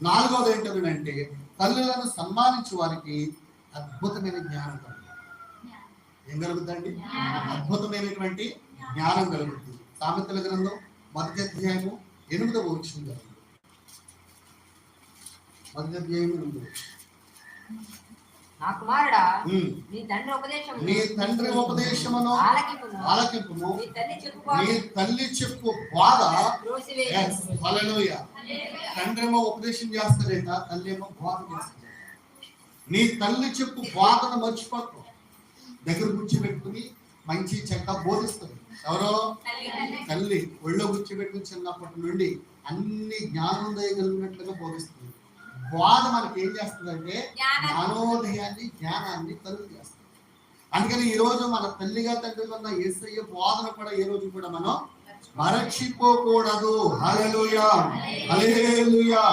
నాలుగవది ఏంటంటే తల్లులను సన్మానించే వారికి అద్భుతమైన జ్ఞానం కలుగుతుంది. ఏం కలుగుతుందండి? అద్భుతమైనటువంటి జ్ఞానం కలుగుతుంది. సామెతల గ్రంథం మొదటి అధ్యాయము ఎనిమిదవ వచ్చింది మొదటి అధ్యాయం ఎనిమిదవ. నా తండ్రి ఉపదేశమును ఆలకింపును నీ తల్లి చెప్పు బాధ. త్రోసివేయు. హల్లెలూయా తండ్రి ఏమో ఉపదేశం తల్లి ఏమో బోధ చేస్తాడు నీ తల్లి చెప్పు బోధను మర్చిపోకు. దగ్గర కూర్చోబెట్టుకుని మంచి చెడ్డ బోధిస్తుంది. ఎవరో? తల్లి. ఒళ్ళో కూర్చోబెట్టుకుని చిన్నప్పటి నుండి అన్ని జ్ఞానం దయగలిగినట్లుగా బోధిస్తుంది. బోధ మనకి ఏం చేస్తుందంటే జ్ఞానోదయాన్ని జ్ఞానాన్ని కలుగు చేస్తుంది. అందుకని ఈ రోజు మన తల్లిగా తండ్రి ఉన్న ఏసయ్య బోధన కూడా ఈ రోజు కూడా మనం మరచిపోకూడదు. హలలుయా హలేలుయా